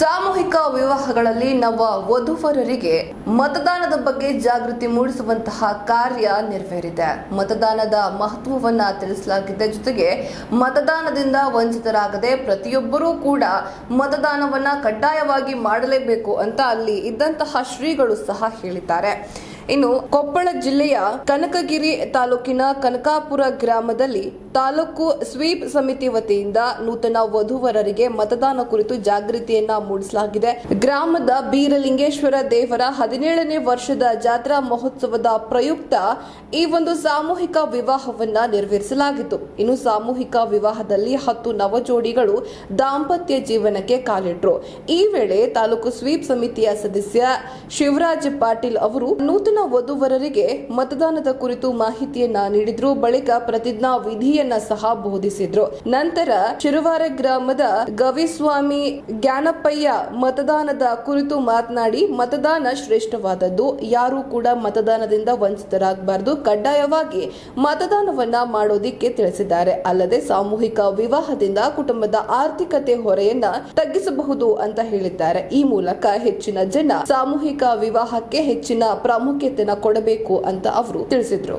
ಸಾಮೂಹಿಕ ವಿವಾಹಗಳಲ್ಲಿ ನವ ವಧುವರರಿಗೆ ಮತದಾನದ ಬಗ್ಗೆ ಜಾಗೃತಿ ಮೂಡಿಸುವಂತಹ ಕಾರ್ಯ ನೆರವೇರಿದೆ. ಮತದಾನದ ಮಹತ್ವವನ್ನ ತಿಳಿಸಲಾಗಿದೆ. ಜೊತೆಗೆ ಮತದಾನದಿಂದ ವಂಚಿತರಾಗದೆ ಪ್ರತಿಯೊಬ್ಬರೂ ಕೂಡ ಮತದಾನವನ್ನ ಕಡ್ಡಾಯವಾಗಿ ಮಾಡಲೇಬೇಕು ಅಂತ ಅಲ್ಲಿ ಇದ್ದಂತಹ ಶ್ರೀಗಳು ಸಹ ಹೇಳಿದ್ದಾರೆ. ಇನ್ನು ಕೊಪ್ಪಳ ಜಿಲ್ಲೆಯ ಕನಕಗಿರಿ ತಾಲೂಕಿನ ಕನಕಾಪುರ ಗ್ರಾಮದಲ್ಲಿ ತಾಲೂಕು ಸ್ವೀಪ್ ಸಮಿತಿ ವತಿಯಿಂದ ನೂತನ ವಧುವರರಿಗೆ ಮತದಾನ ಕುರಿತು ಜಾಗೃತಿಯನ್ನ ಮೂಡಿಸಲಾಗಿದೆ. ಗ್ರಾಮದ ಬೀರಲಿಂಗೇಶ್ವರ ದೇವರ ಹದಿನೇಳನೇ ವರ್ಷದ ಜಾತ್ರಾ ಮಹೋತ್ಸವದ ಪ್ರಯುಕ್ತ ಈ ಒಂದು ಸಾಮೂಹಿಕ ವಿವಾಹವನ್ನ ನೆರವೇರಿಸಲಾಗಿತ್ತು. ಇನ್ನು ಸಾಮೂಹಿಕ ವಿವಾಹದಲ್ಲಿ ಹತ್ತು ನವಜೋಡಿಗಳು ದಾಂಪತ್ಯ ಜೀವನಕ್ಕೆ ಕಾಲಿಟ್ರು. ಈ ವೇಳೆ ತಾಲೂಕು ಸ್ವೀಪ್ ಸಮಿತಿಯ ಸದಸ್ಯ ಶಿವರಾಜ್ ಪಾಟೀಲ್ ಅವರು ನೂತನ ವಧುವರರಿಗೆ ಮತದಾನದ ಕುರಿತು ಮಾಹಿತಿಯನ್ನ ನೀಡಿದ್ರು ಬಳಿಕ ಪ್ರತಿಜ್ಞಾ ವಿಧಿಯನ್ನ ಸಹ ಬೋಧಿಸಿದ್ರು. ನಂತರ ಶಿರುವಾರ ಗ್ರಾಮದ ಗವಿಸ್ವಾಮಿ ಜ್ಞಾನಪ್ಪಯ್ಯ ಮತದಾನದ ಕುರಿತು ಮಾತನಾಡಿ ಮತದಾನ ಶ್ರೇಷ್ಠವಾದದ್ದು. ಯಾರೂ ಕೂಡ ಮತದಾನದಿಂದ ವಂಚಿತರಾಗಬಾರದು. ಕಡ್ಡಾಯವಾಗಿ ಮತದಾನವನ್ನ ಮಾಡೋದಿಕ್ಕೆ ತಿಳಿಸಿದ್ದಾರೆ. ಅಲ್ಲದೆ ಸಾಮೂಹಿಕ ವಿವಾಹದಿಂದ ಕುಟುಂಬದ ಆರ್ಥಿಕತೆ ಹೊರೆಯನ್ನ ತಗ್ಗಿಸಬಹುದು ಅಂತ ಹೇಳಿದ್ದಾರೆ. ಈ ಮೂಲಕ ಹೆಚ್ಚಿನ ಜನ ಸಾಮೂಹಿಕ ವಿವಾಹಕ್ಕೆ ಹೆಚ್ಚಿನ ಪ್ರಾಮುಖ್ಯತೆನ ಕೊಡಬೇಕು ಅಂತ ಅವರು ತಿಳಿಸಿದ್ರು.